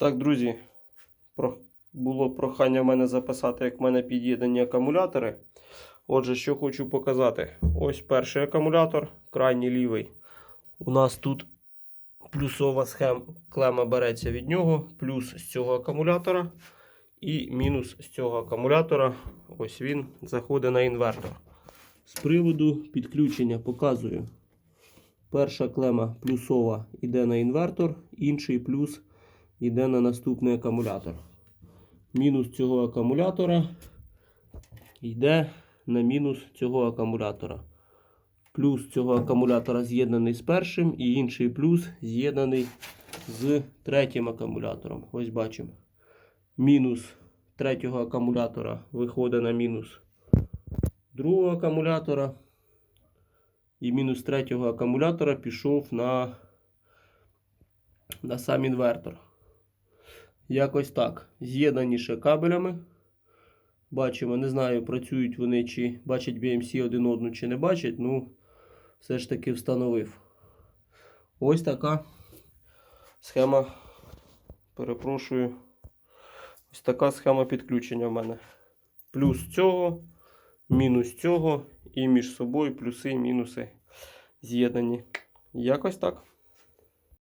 Так, друзі, було прохання в мене записати, як в мене під'єднані акумулятори. Отже, що хочу показати. Ось перший акумулятор, крайній лівий. У нас тут плюсова схема клема береться від нього, плюс з цього акумулятора. І мінус з цього акумулятора. Ось він заходить на інвертор. З приводу підключення показую. Перша клема плюсова йде на інвертор, інший плюс йде на наступний акумулятор. Мінус цього акумулятора йде на мінус цього акумулятора. Плюс цього акумулятора з'єднаний з першим, і інший плюс з'єднаний з третім акумулятором. Ось бачимо. Мінус третього акумулятора виходить на мінус другого акумулятора. І мінус третього акумулятора пішов на, на сам інвертор. Якось так. З'єднані ще кабелями. Бачимо, не знаю, працюють вони чи бачать BMC один одну, чи не бачать. Ну, все ж таки встановив. Ось така схема. Перепрошую. Ось така схема підключення в мене. Плюс цього, мінус цього, і між собою плюси і мінуси з'єднані. Якось так.